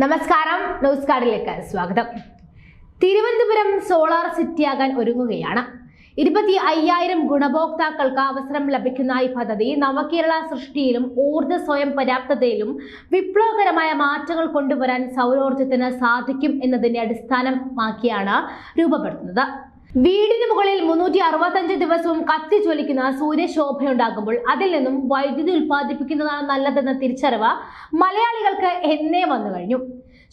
നമസ്കാരം ന്യൂസ് കാർഡിലേക്ക് സ്വാഗതം. തിരുവനന്തപുരം സോളാർ സിറ്റിയാകാൻ ഒരുങ്ങുകയാണ്. ഇരുപത്തി അയ്യായിരം ഗുണഭോക്താക്കൾക്ക് അവസരം ലഭിക്കുന്ന ഈ പദ്ധതി നവകേരള സൃഷ്ടിയിലും ഊർജ സ്വയം പര്യാപ്തതയിലും വിപ്ലവകരമായ മാറ്റങ്ങൾ കൊണ്ടുവരാൻ സൗരോർജത്തിന് സാധിക്കും എന്നതിനെ അടിസ്ഥാനമാക്കിയാണ് രൂപപ്പെടുത്തുന്നത്. വീടിന് മുകളിൽ മുന്നൂറ്റി അറുപത്തഞ്ച് ദിവസവും കത്തി ജ്വലിക്കുന്ന സൂര്യശോഭയുണ്ടാകുമ്പോൾ അതിൽ നിന്നും വൈദ്യുതി ഉൽപ്പാദിപ്പിക്കുന്നതാണ് നല്ലതെന്ന തിരിച്ചറിവ് മലയാളികൾക്ക് എന്നേ വന്നു കഴിഞ്ഞു.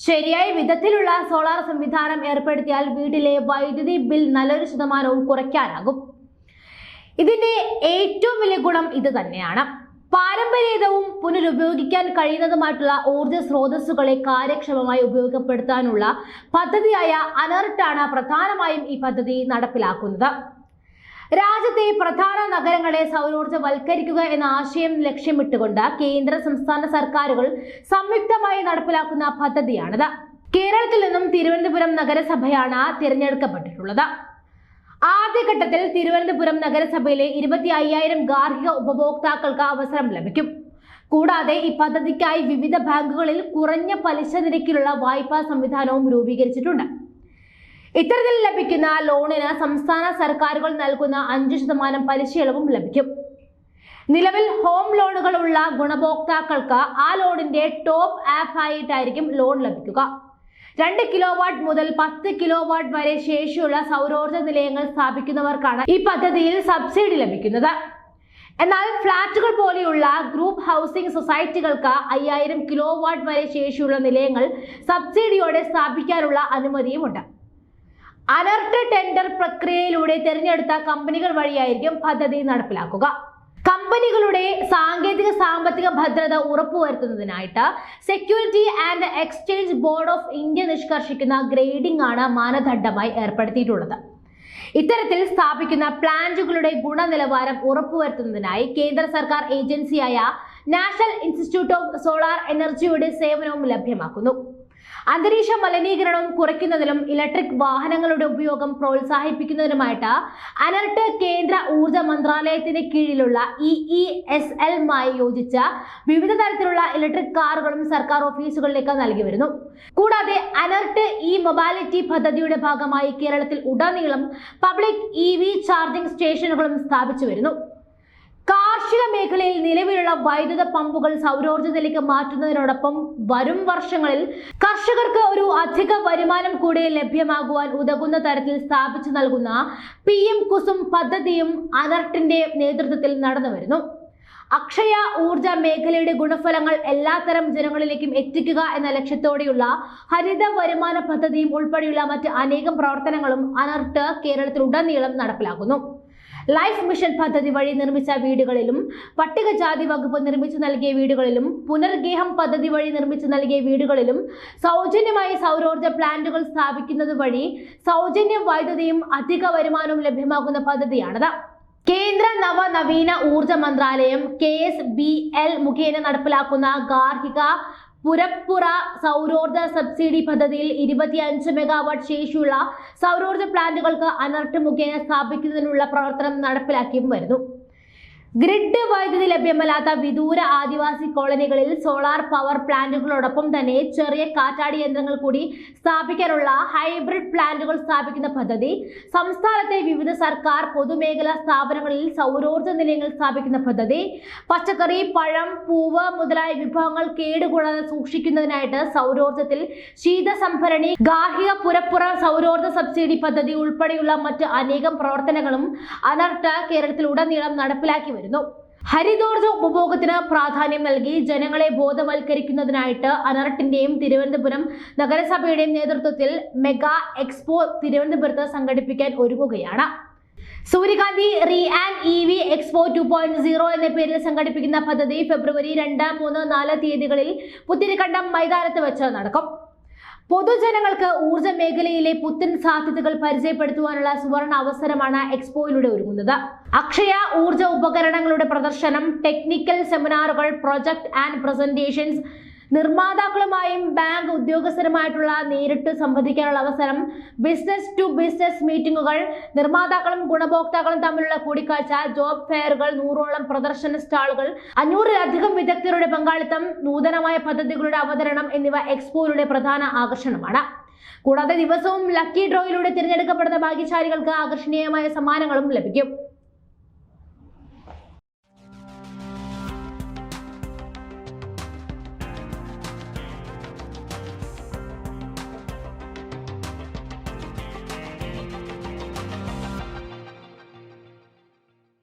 ശരിയായ വിധത്തിലുള്ള സോളാർ സംവിധാനം ഏർപ്പെടുത്തിയാൽ വീട്ടിലെ വൈദ്യുതി ബിൽ നല്ലൊരു ശതമാനവും കുറയ്ക്കാനാകും. ഇതിന്റെ ഏറ്റവും വലിയ ഗുണം ഇത് തന്നെയാണ്. പാരമ്പര്യേതവും പുനരുപയോഗിക്കാൻ കഴിയുന്നതുമായിട്ടുള്ള ഊർജ സ്രോതസ്സുകളെ കാര്യക്ഷമമായി ഉപയോഗപ്പെടുത്താനുള്ള പദ്ധതിയായ അനർട്ടാണ് പ്രധാനമായും ഈ പദ്ധതി നടപ്പിലാക്കുന്നത്. രാജ്യത്തെ പ്രധാന നഗരങ്ങളെ സൗരോർജവൽക്കരിക്കുക എന്ന ആശയം ലക്ഷ്യമിട്ടുകൊണ്ട് കേന്ദ്ര സംസ്ഥാന സർക്കാരുകൾ സംയുക്തമായി നടപ്പിലാക്കുന്ന പദ്ധതിയാണിത്. കേരളത്തിൽ നിന്നും തിരുവനന്തപുരം നഗരസഭയാണ് തിരഞ്ഞെടുക്കപ്പെട്ടിട്ടുള്ളത്. ആദ്യഘട്ടത്തിൽ തിരുവനന്തപുരം നഗരസഭയിലെ ഇരുപത്തി അയ്യായിരം ഗാർഹിക ഉപഭോക്താക്കൾക്ക് അവസരം ലഭിക്കും. കൂടാതെ ഈ പദ്ധതിക്കായി വിവിധ ബാങ്കുകളിൽ കുറഞ്ഞ പലിശ നിരക്കിലുള്ള വായ്പാ സംവിധാനവും രൂപീകരിച്ചിട്ടുണ്ട്. ഇത്തരത്തിൽ ലഭിക്കുന്ന ലോണിന് സംസ്ഥാന സർക്കാരുകൾ നൽകുന്ന അഞ്ച് ശതമാനം പലിശ ഇളവും ലഭിക്കും. നിലവിൽ ഹോം ലോണുകളുള്ള ഗുണഭോക്താക്കൾക്ക് ആ ലോണിന്റെ ടോപ്പ് ആപ്പ് ആയിട്ടായിരിക്കും ലോൺ ലഭിക്കുക. രണ്ട് കിലോ വാട്ട് മുതൽ പത്ത് കിലോ വാട്ട് വരെ ശേഷിയുള്ള സൗരോർജ നിലയങ്ങൾ സ്ഥാപിക്കുന്നവർക്കാണ് ഈ പദ്ധതിയിൽ സബ്സിഡി ലഭിക്കുന്നത്. എന്നാൽ ഫ്ളാറ്റുകൾ പോലെയുള്ള ഗ്രൂപ്പ് ഹൗസിംഗ് സൊസൈറ്റികൾക്ക് അയ്യായിരം കിലോ വാട്ട് വരെ ശേഷിയുള്ള നിലയങ്ങൾ സബ്സിഡിയോടെ സ്ഥാപിക്കാനുള്ള അനുമതിയുമുണ്ട്. അനർട്ട് ടെൻഡർ പ്രക്രിയയിലൂടെ തിരഞ്ഞെടുത്ത കമ്പനികൾ വഴിയായിരിക്കും പദ്ധതി നടപ്പിലാക്കുക. കമ്പനികളുടെ സാങ്കേതിക സാമ്പത്തിക ഭദ്രത ഉറപ്പുവരുത്തുന്നതിനായിട്ട് security and exchange board of India നിഷ്കർഷിക്കുന്ന grading ആണ് മാനദണ്ഡമായി ഏർപ്പെടുത്തിയിട്ടുള്ളത്. ഇത്തരത്തിൽ സ്ഥാപിക്കുന്ന പ്ലാന്റുകളുടെ ഗുണനിലവാരം ഉറപ്പുവരുത്തുന്നതിനായി കേന്ദ്ര സർക്കാർ ഏജൻസിയായ നാഷണൽ ഇൻസ്റ്റിറ്റ്യൂട്ട് ഓഫ് സോളാർ എനർജിയുടെ സേവനവും ലഭ്യമാക്കുന്നു. അന്തരീക്ഷ മലിനീകരണം കുറയ്ക്കുന്നതിലും ഇലക്ട്രിക് വാഹനങ്ങളുടെ ഉപയോഗം പ്രോത്സാഹിപ്പിക്കുന്നതിനുമായിട്ട് അനർട്ട് കേന്ദ്ര ഊർജ മന്ത്രാലയത്തിന് കീഴിലുള്ള ഇ ഇ എസ് എൽമായി യോജിച്ച വിവിധ തരത്തിലുള്ള ഇലക്ട്രിക് കാറുകളും സർക്കാർ ഓഫീസുകളിലേക്ക് നൽകി വരുന്നു. കൂടാതെ അനർട്ട് ഇ മൊബാലിറ്റി പദ്ധതിയുടെ ഭാഗമായി കേരളത്തിൽ ഉടനീളം പബ്ലിക് ഇ വി ചാർജിംഗ് സ്റ്റേഷനുകളും സ്ഥാപിച്ചു വരുന്നു. കാർഷിക മേഖലയിൽ നിലവിലുള്ള വൈദ്യുത പമ്പുകൾ സൗരോർജത്തിലേക്ക് മാറ്റുന്നതിനോടൊപ്പം വരും വർഷങ്ങളിൽ കർഷകർക്ക് ഒരു അധിക വരുമാനം കൂടി ലഭ്യമാകുവാൻ ഉതകുന്ന തരത്തിൽ സ്ഥാപിച്ചു നൽകുന്ന പി എം കുസും പദ്ധതിയും അനർട്ടിന്റെ നേതൃത്വത്തിൽ നടന്നു വരുന്നു. അക്ഷയ ഊർജ മേഖലയുടെ ഗുണഫലങ്ങൾ എല്ലാത്തരം ജനങ്ങളിലേക്കും എത്തിക്കുക എന്ന ലക്ഷ്യത്തോടെയുള്ള ഹരിത വരുമാന പദ്ധതിയും ഉൾപ്പെടെയുള്ള മറ്റ് അനേകം പ്രവർത്തനങ്ങളും അനർട്ട് കേരളത്തിൽ കേരളത്തിലുടനീളം നടപ്പിലാക്കുന്നു. ലൈഫ് മിഷൻ പദ്ധതി വഴി നിർമ്മിച്ച വീടുകളിലും പട്ടികജാതി വകുപ്പ് നിർമ്മിച്ചു നൽകിയ വീടുകളിലും പുനർഗേഹം പദ്ധതി വഴി നിർമ്മിച്ചു നൽകിയ വീടുകളിലും സൗജന്യമായി സൗരോർജ പ്ലാന്റുകൾ സ്ഥാപിക്കുന്നത് വഴി സൗജന്യ വൈദ്യുതിയും അധിക വരുമാനവും ലഭ്യമാകുന്ന പദ്ധതിയാണിത്. കേന്ദ്ര നവനവീന ഊർജ മന്ത്രാലയം കെ എസ് ബി എൽ മുഖേന നടപ്പിലാക്കുന്ന ഗാർഹിക പുരപ്പുറ സൗരോർജ സബ്സിഡി പദ്ധതിയിൽ ഇരുപത്തിയഞ്ച് മെഗാവാട്ട് ശേഷിയുള്ള സൗരോർജ പ്ലാന്റുകൾക്ക് അനർട്ട് മുഖേന സ്ഥാപിക്കുന്നതിനുള്ള പ്രവർത്തനം നടപ്പിലാക്കിയും വരുന്നു. ഗ്രിഡ് വൈദ്യുതി ലഭ്യമല്ലാത്ത വിദൂര ആദിവാസി കോളനികളിൽ സോളാർ പവർ പ്ലാന്റുകളോടൊപ്പം തന്നെ ചെറിയ കാറ്റാടി യന്ത്രങ്ങൾ കൂടി സ്ഥാപിക്കാനുള്ള ഹൈബ്രിഡ് പ്ലാന്റുകൾ സ്ഥാപിക്കുന്ന പദ്ധതി. സംസ്ഥാനത്തെ വിവിധ സർക്കാർ പൊതുമേഖലാ സ്ഥാപനങ്ങളിൽ സൗരോർജ നിലയങ്ങൾ സ്ഥാപിക്കുന്ന പദ്ധതി. പച്ചക്കറി പഴം പൂവ് മുതലായ വിഭവങ്ങൾ കേടുകൂടാതെ സൂക്ഷിക്കുന്നതിനായിട്ട് സൗരോർജത്തിൽ ശീതസംഭരണി ഗാർഹിക പുരപ്പുറ സൗരോർജ സബ്സിഡി പദ്ധതി ഉൾപ്പെടെയുള്ള മറ്റ് അനേകം പ്രവർത്തനങ്ങളും അനർട്ട കേരളത്തിലുടനീളം നടപ്പിലാക്കി വരുന്നു ഹരിതോർജ ഉപഭോഗത്തിന് പ്രാധാന്യം നൽകി ജനങ്ങളെ ബോധവൽക്കരിക്കുന്നതിനായിട്ട് അനർട്ടിന്റെയും തിരുവനന്തപുരം നഗരസഭയുടെയും നേതൃത്വത്തിൽ മെഗാ എക്സ്പോ തിരുവനന്തപുരത്ത് സംഘടിപ്പിക്കാൻ ഒരുങ്ങുകയാണ്. Suryakanthi RE and E V expo two point zero എന്ന പേരിൽ സംഘടിപ്പിക്കുന്ന പദ്ധതി ഫെബ്രുവരി രണ്ട് മൂന്ന് നാല് തീയതികളിൽ പുത്തിരിക്കണ്ടം മൈതാനത്ത് വെച്ച് നടക്കും. പൊതുജനങ്ങൾക്ക് ഊർജ മേഖലയിലെ പുത്തൻ സാധ്യതകൾ പരിചയപ്പെടുത്തുവാനുള്ള സുവർണ അവസരമാണ് എക്സ്പോയിലൂടെ ഒരുങ്ങുന്നത്. അക്ഷയ ഊർജ ഉപകരണങ്ങളുടെ പ്രദർശനം ടെക്നിക്കൽ സെമിനാറുകൾ പ്രൊജക്ട് ആൻഡ് പ്രസന്റേഷൻസ് നിർമ്മാതാക്കളുമായും ബാങ്ക് ഉദ്യോഗസ്ഥരുമായിട്ടുള്ള നേരിട്ട് സംവദിക്കാനുള്ള അവസരം ബിസിനസ് ടു ബിസിനസ് മീറ്റിംഗുകൾ നിർമ്മാതാക്കളും ഗുണഭോക്താക്കളും തമ്മിലുള്ള കൂടിക്കാഴ്ച ജോബ് ഫെയറുകൾ നൂറോളം പ്രദർശന സ്റ്റാളുകൾ അഞ്ഞൂറിലധികം വിദഗ്ധരുടെ പങ്കാളിത്തം നൂതനമായ പദ്ധതികളുടെ അവതരണം എന്നിവ എക്സ്പോയിലൂടെ പ്രധാന ആകർഷണമാണ്. കൂടാതെ ദിവസവും ലക്കി ഡ്രോയിലൂടെ തിരഞ്ഞെടുക്കപ്പെടുന്ന ഭാഗ്യശാലികൾക്ക് ആകർഷണീയമായ സമ്മാനങ്ങളും ലഭിക്കും.